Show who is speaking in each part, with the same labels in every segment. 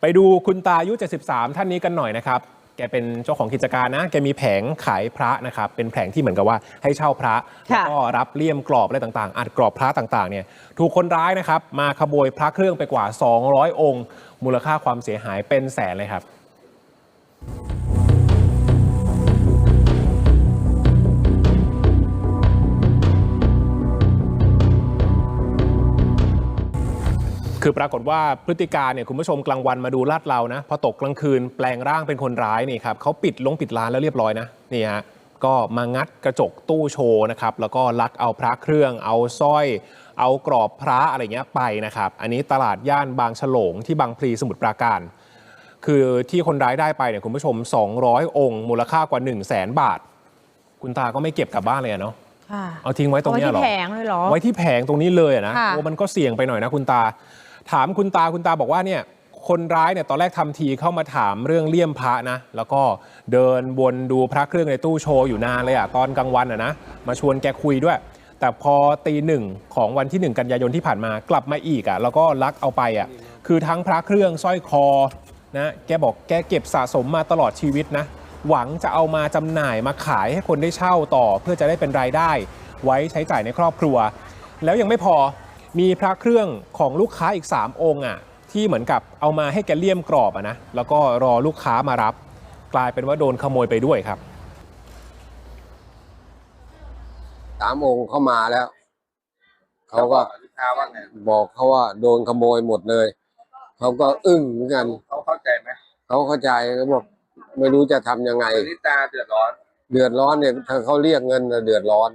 Speaker 1: ไปดูคุณตาอายุ 73 ท่านนี้กันหน่อยนะครับ แกเป็นเจ้าของกิจการนะ แกมีแผงขายพระนะครับ เป็นแผงที่เหมือนกับว่าให้เช่าพระ แล้ว
Speaker 2: ค่ะ
Speaker 1: ก็รับเลี่ยมกรอบอะไรต่างๆ อัดกรอบพระต่างๆ เนี่ย ถูกคนร้ายนะครับ มาขโมยพระเครื่องไปกว่า 200 องค์ มูลค่าความเสียหายเป็นแสนเลยครับ คือปรากฏว่าพฤติการเนี่ยคุณผู้ชมกลางวันมาดูลาดเรานะพอตกกลางคืนแปลงร่างเป็นคนร้ายนี่ครับเขาปิดลงปิดร้านแล้วเรียบร้อยนะนี่ฮะก็มางัดกระจกตู้โชว์นะครับแล้วก็ลักเอาพระเครื่อง เอาสร้อย เอากรอบพระอะไรเงี้ยไปนะครับอันนี้ตลาดย่านบางฉลงที่บางพลีสมุทรปราการ คือที่คนร้ายได้ไปเนี่ยคุณผู้ชม 200 องค์ มูลค่ากว่า 1 0 0 0 0แสนบาท คุณตาก็ไม่เก็บกลับบ้านเลยอะเนาะ
Speaker 2: ค่ะ
Speaker 1: เอาทิ้งไว้ตรง
Speaker 2: เอาไว้
Speaker 1: เนี้ย
Speaker 2: ที่
Speaker 1: เหรอ
Speaker 2: แผงเลยเหรอ
Speaker 1: ไว้ที่แผงตรงนี้เลยอะนะ
Speaker 2: ค่ะ
Speaker 1: โอ้มันก็เสี่ยงไปหน่อยนะคุณตา ถามคุณตาคุณตาบอกว่าเนี่ยคนร้ายเนี่ยตอนแรกทำทีเข้ามาถามเรื่องเลี่ยมพระนะ แล้วก็เดินวนดูพระเครื่องในตู้โชว์อยู่นานเลยอะตอนกลางวันอะนะมาชวนแกคุยด้วย แต่พอตีหนึ่งของวันที่หนึ่งกันยายนที่ผ่านมากลับมาอีกอะแล้วก็ลักเอาไปอะคือทั้งพระเครื่องสร้อยคอนะแกบอกแกเก็บสะสมมาตลอดชีวิตนะ หวังจะเอามาจำหน่ายมาขายให้คนได้เช่าต่อ เพื่อจะได้เป็นรายได้ ไว้ใช้จ่ายในครอบครัว แล้วยังไม่พอ มีพระเครื่องของลูกค้าอีก 3 องค์อะที่เหมือนกับเอามาให้แกเลี่ยมกรอบอะนะแล้วก็รอลูกค้ามารับ กลายเป็นว่าโดนขโมยไปด้วยครับ
Speaker 3: สามองค์เข้ามาแล้ว เขาก็
Speaker 4: ลูกค้าว่าไง
Speaker 3: บอกเขาว่าโดนขโมยหมดเลย เขาก็อึ้งเหมือนกัน
Speaker 4: เขาเข้าใจไหม
Speaker 3: เขาเข้าใจเขาบอกไม่รู้จะทำยังไง
Speaker 4: ตอนนี้ตาเดือดร้อน
Speaker 3: เดือดร้อนเนี่ยถ้าเขาเรียกเงินน่ะเดือดร้อน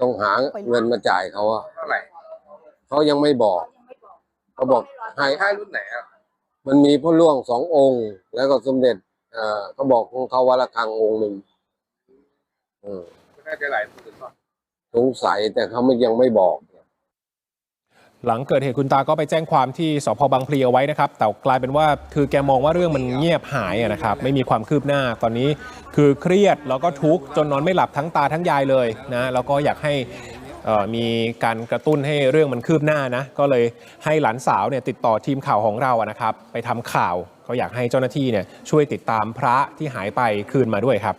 Speaker 3: ต้องหาเงินมาจ่ายเขาอะ
Speaker 4: เท่าไหร่
Speaker 3: เขายังไม่บอกเขาบอกให้
Speaker 4: ค่ายรุ่นไหนอะ
Speaker 3: มันมีพระล่วงสององค์ แล้วก็สมเด็จเอ่อเขาบอกของเขาวัดละคังองค์หนึ่งเออ
Speaker 4: ไม่น่าจะหลายหมื่นป่ะ
Speaker 3: สงสัยแต่เขาไม่ยังไม่บอก
Speaker 1: หลังเกิดเหตุคุณตาก็ไปแจ้งความที่สพบางพลีเอาไว้นะครับ แต่กลายเป็นว่าคือแกมองว่าเรื่องมันเงียบหายอะนะครับ ไม่มีความคืบหน้าตอนนี้ คือเครียดแล้วก็ทุกข์จนนอนไม่หลับทั้งตาทั้งยายเลยนะแล้วก็อยากให้เอ่อ มีการกระตุ้นให้เรื่องมันคืบหน้านะ ก็เลยให้หลานสาวเนี่ยติดต่อทีมข่าวของเราอะนะครับ ไปทำข่าวเขาอยากให้เจ้าหน้าที่เนี่ยช่วยติดตามพระที่หายไปคืนมาด้วยครับ